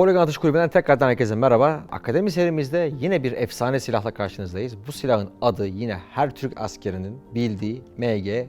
Polygon Atış Kulübü'nden tekrardan herkese merhaba. Akademi serimizde yine bir efsane silahla karşınızdayız. Bu silahın adı yine her Türk askerinin bildiği MG3.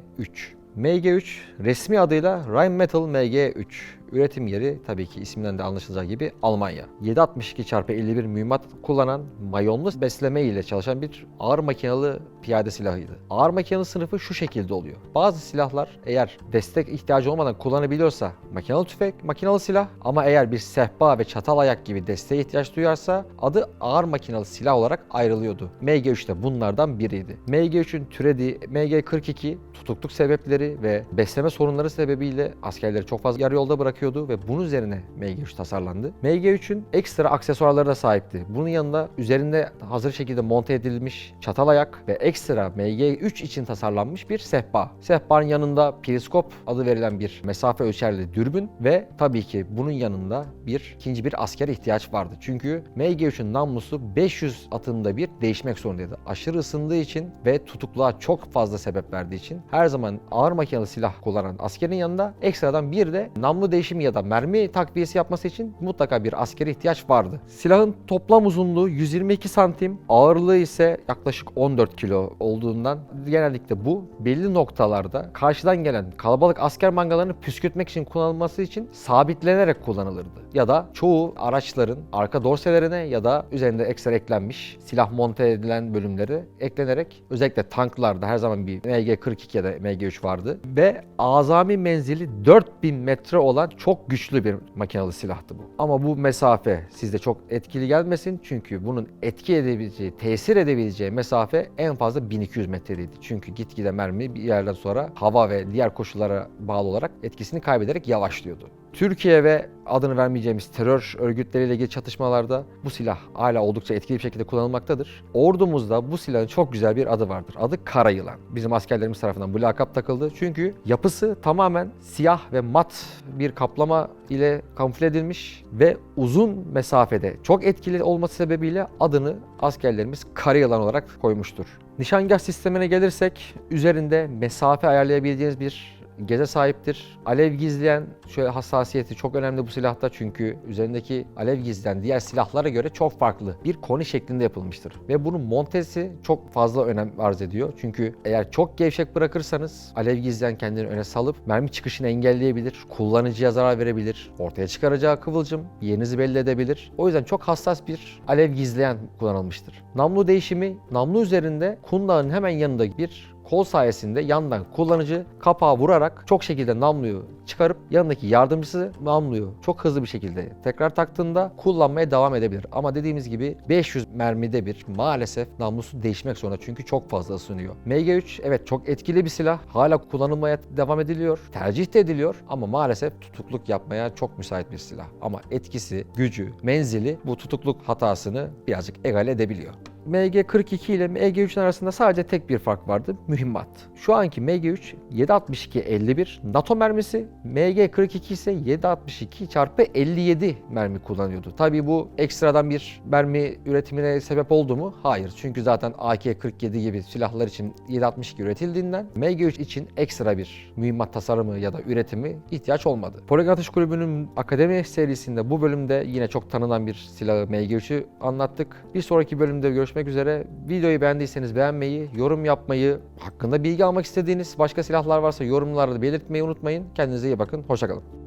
MG3 resmi adıyla Rheinmetall MG3. Üretim yeri tabii ki isminden de anlaşılacağı gibi Almanya. 7.62x51 mühimmat kullanan mayonlu besleme ile çalışan bir ağır makinalı piyade silahıydı. Ağır makinalı sınıfı şu şekilde oluyor. Bazı silahlar eğer destek ihtiyacı olmadan kullanabiliyorsa makinalı tüfek, makinalı silah ama eğer bir sehpa ve çatal ayak gibi desteğe ihtiyaç duyarsa adı ağır makinalı silah olarak ayrılıyordu. MG3 de bunlardan biriydi. MG3'ün türediği MG42 tutukluk sebepleri ve besleme sorunları sebebiyle askerleri çok fazla yarı yolda bırakıyordu ve bunun üzerine MG3 tasarlandı. MG3'ün ekstra aksesuarları da sahipti. Bunun yanında üzerinde hazır şekilde monte edilmiş çatal ayak ve ekstra MG3 için tasarlanmış bir sehpa. Sehpanın yanında periskop adı verilen bir mesafe ölçerli dürbün ve tabii ki bunun yanında bir ikinci bir asker ihtiyaç vardı. Çünkü MG3'ün namlusu 500 atımda bir değişmek zorundaydı. Aşırı ısındığı için ve tutukluğa çok fazla sebep verdiği için her zaman ağır makinalı silah kullanan askerin yanında ekstradan bir de namlu değişimi ya da mermi takviyesi yapması için mutlaka bir askere ihtiyaç vardı. Silahın toplam uzunluğu 122 santim, ağırlığı ise yaklaşık 14 kilo olduğundan genellikle bu belli noktalarda karşıdan gelen kalabalık asker mangalarını püskürtmek için kullanılması için sabitlenerek kullanılırdı. Ya da çoğu araçların arka dorselerine ya da üzerinde ekstra eklenmiş silah monte edilen bölümleri eklenerek özellikle tanklarda her zaman bir MG42 ya da MG3 vardı ve azami menzili 4000 metre olan çok güçlü bir makinalı silahtı bu. Ama bu mesafe sizde çok etkili gelmesin çünkü bunun etki edebileceği, tesir edebileceği mesafe en fazla 1200 metreydi. Çünkü gitgide mermi bir yerden sonra hava ve diğer koşullara bağlı olarak etkisini kaybederek yavaşlıyordu. Türkiye ve adını vermeyeceğimiz terör örgütleriyle ilgili çatışmalarda bu silah hala oldukça etkili bir şekilde kullanılmaktadır. Ordumuzda bu silahın çok güzel bir adı vardır. Adı Kara Yılan. Bizim askerlerimiz tarafından bu lakap takıldı. Çünkü yapısı tamamen siyah ve mat bir kaplama ile kamufle edilmiş ve uzun mesafede çok etkili olması sebebiyle adını askerlerimiz Kara Yılan olarak koymuştur. Nişangah sistemine gelirsek üzerinde mesafe ayarlayabildiğiniz bir geze sahiptir. Alev gizleyen şöyle hassasiyeti çok önemli bu silahta çünkü üzerindeki alev gizleyen diğer silahlara göre çok farklı bir koni şeklinde yapılmıştır. Ve bunun montesi çok fazla önem arz ediyor. Çünkü eğer çok gevşek bırakırsanız alev gizleyen kendini öne salıp mermi çıkışını engelleyebilir, kullanıcıya zarar verebilir, ortaya çıkaracağı kıvılcım yerinizi belli edebilir. O yüzden çok hassas bir alev gizleyen kullanılmıştır. Namlu değişimi, namlu üzerinde kundağın hemen yanında bir kol sayesinde yandan kullanıcı kapağı vurarak çok şekilde namluyu çıkarıp yanındaki yardımcısı namluyu çok hızlı bir şekilde tekrar taktığında kullanmaya devam edebilir. Ama dediğimiz gibi 500 mermide bir maalesef namlusu değişmek zorunda çünkü çok fazla ısınıyor. MG3 evet çok etkili bir silah. Hala kullanılmaya devam ediliyor. Tercih de ediliyor ama maalesef tutukluk yapmaya çok müsait bir silah. Ama etkisi, gücü, menzili bu tutukluk hatasını birazcık egale edebiliyor. MG42 ile MG3'ün arasında sadece tek bir fark vardı. Mühimmat. Şu anki MG3 7.62-51 NATO mermisi, MG42 ise 7.62 çarpı 57 mermi kullanıyordu. Tabii bu ekstradan bir mermi üretimine sebep oldu mu? Hayır. Çünkü zaten AK-47 gibi silahlar için 7.62 üretildiğinden MG3 için ekstra bir mühimmat tasarımı ya da üretimi ihtiyaç olmadı. Polygon Atış Kulübü'nün Akademi serisinde bu bölümde yine çok tanınan bir silahı MG3'ü anlattık. Bir sonraki bölümde görüşmek üzere. Videoyu beğendiyseniz beğenmeyi, yorum yapmayı, hakkında bilgi almak istediğiniz başka silahlar varsa yorumlarda belirtmeyi unutmayın. Kendinize iyi bakın. Hoşçakalın.